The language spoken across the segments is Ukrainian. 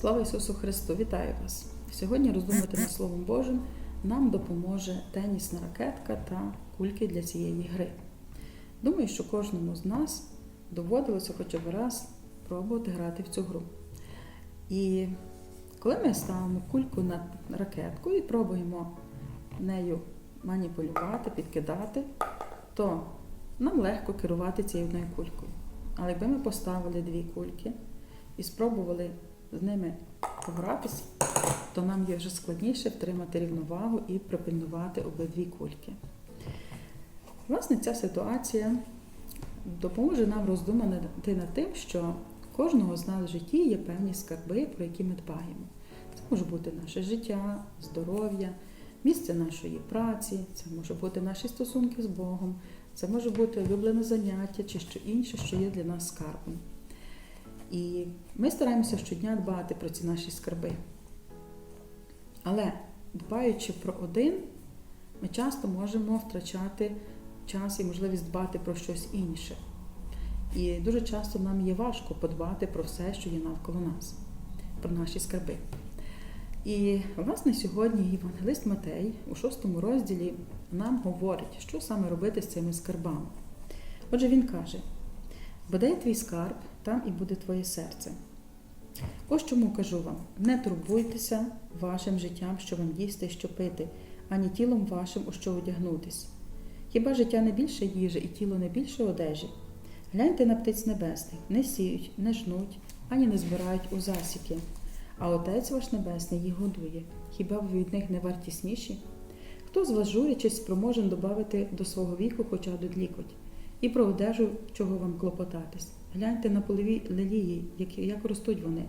Слава Ісусу Христу! Вітаю вас! Сьогодні роздумати над Словом Божим нам допоможе тенісна ракетка та кульки для цієї гри. Думаю, що кожному з нас доводилося хоча б раз пробувати грати в цю гру. І коли ми ставимо кульку на ракетку і пробуємо нею маніпулювати, підкидати, то нам легко керувати цією одною кулькою. Але якби ми поставили дві кульки і спробували з ними погратися, то нам є вже складніше втримати рівновагу і припильнувати обидві кульки. Власне, ця ситуація допоможе нам роздумати над тим, що кожного з нас в житті є певні скарби, про які ми дбаємо. Це може бути наше життя, здоров'я, місце нашої праці, це може бути наші стосунки з Богом, це може бути улюблене заняття чи що інше, що є для нас скарбом. І ми стараємося щодня дбати про ці наші скарби. Але дбаючи про один, ми часто можемо втрачати час і можливість дбати про щось інше. І дуже часто нам є важко подбати про все, що є навколо нас, про наші скарби. І, власне, сьогодні Євангелист Матей у шостому розділі нам говорить, що саме робити з цими скарбами. Отже, він каже: Бодай твій скарб, там і буде твоє серце. Ось чому кажу вам: не турбуйтеся вашим життям, що вам їсти, що пити, ані тілом вашим, у що одягнутись. Хіба життя не більше їжі і тіло не більше одежі? Гляньте на птиць небесних, не сіють, не жнуть, ані не збирають у засіки. А Отець ваш Небесний їх годує. Хіба ви від них не вартісніші? Хто з вас, журячись, спроможен додати до свого віку хоча б лікоть? І про одежу, чого вам клопотатись. Гляньте на полові лелії, як, як ростуть вони,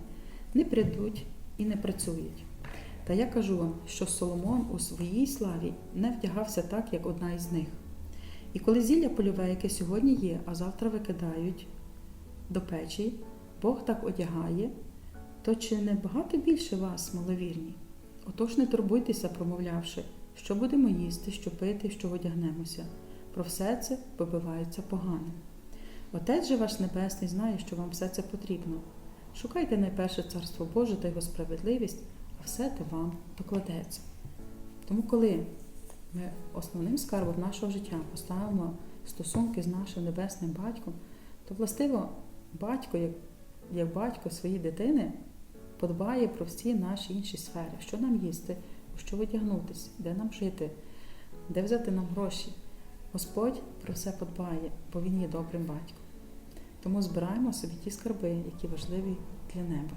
не прядуть і не працюють. Та я кажу вам, що Соломон у своїй славі не вдягався так, як одна із них. І коли зілля польове, яке сьогодні є, а завтра викидають до печі, Бог так одягає, то чи не багато більше вас, маловірні? Отож не турбуйтеся, промовлявши, що будемо їсти, що пити, що одягнемося. Про все це побивається погано. Отець же ваш Небесний знає, що вам все це потрібно. Шукайте найперше Царство Боже та його справедливість, а все те вам докладеться. Тому, коли ми основним скарбом нашого життя поставимо стосунки з нашим небесним батьком, то властиво батько, як, як батько своєї дитини, подбає про всі наші інші сфери, що нам їсти, у що одягнутися, де нам жити, де взяти нам гроші. Господь про все подбає, бо Він є добрим батьком. Тому збираємо собі ті скарби, які важливі для неба.